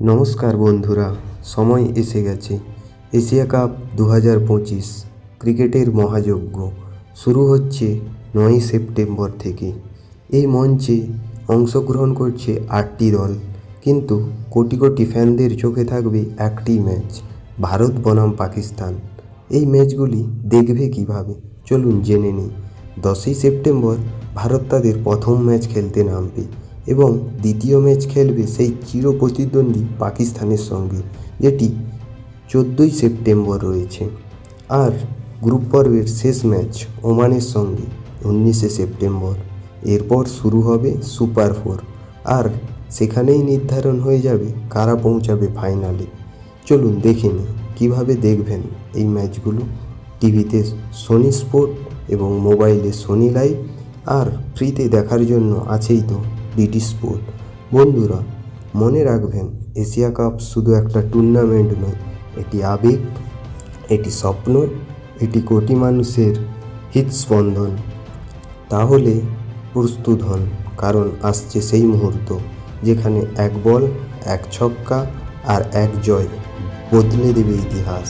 নমস্কার বন্ধুরা, সময় এসে গেছে। এশিয়া কাপ দু হাজার পঁচিশ ক্রিকেটের মহাযজ্ঞ শুরু হচ্ছে নয়ই সেপ্টেম্বর থেকে। এই মঞ্চে অংশগ্রহণ করছে আটটি দল, কিন্তু কোটি কোটি ফ্যানদের চোখে থাকবে একটি ম্যাচ, ভারত, বনাম, পাকিস্তান। এই ম্যাচগুলি দেখবে কীভাবে? চলুন জেনে নিই। দশই সেপ্টেম্বর ভারত তাদের প্রথম ম্যাচ খেলতে নামবে। এবং দ্বিতীয় ম্যাচ খেলবে সেই চির প্রতিদ্বন্দ্বী পাকিস্তানের সঙ্গে, যেটি চোদ্দোই সেপ্টেম্বর রয়েছে। আর গ্রুপ পর্বের শেষ ম্যাচ ওমানের সঙ্গে, উনিশে সেপ্টেম্বর। এরপর শুরু হবে সুপার ফোর। আর সেখানেই নির্ধারণ হয়ে যাবে কারা পৌঁছাবে ফাইনালে। চলুন দেখে নিই, কীভাবে দেখবেন এই ম্যাচগুলো? টিভিতে সোনি স্পোর্ট এবং মোবাইলে সোনি লাইভ। আর ফ্রিতে দেখার জন্য আছেই তো ডিটি স্পোর্ট বন্ধুরা, মনে রাখবেন, এশিয়া কাপ শুধু একটা টুর্নামেন্ট নয়, এটি আবেগ, এটি স্বপ্ন, এটি কোটি মানুষের হৃদস্পন্দন। তাহলে প্রস্তুত হন, কারণ আসছে সেই মুহূর্ত যেখানে এক বল, এক ছক্কা আর এক জয় বদলে দেবে ইতিহাস।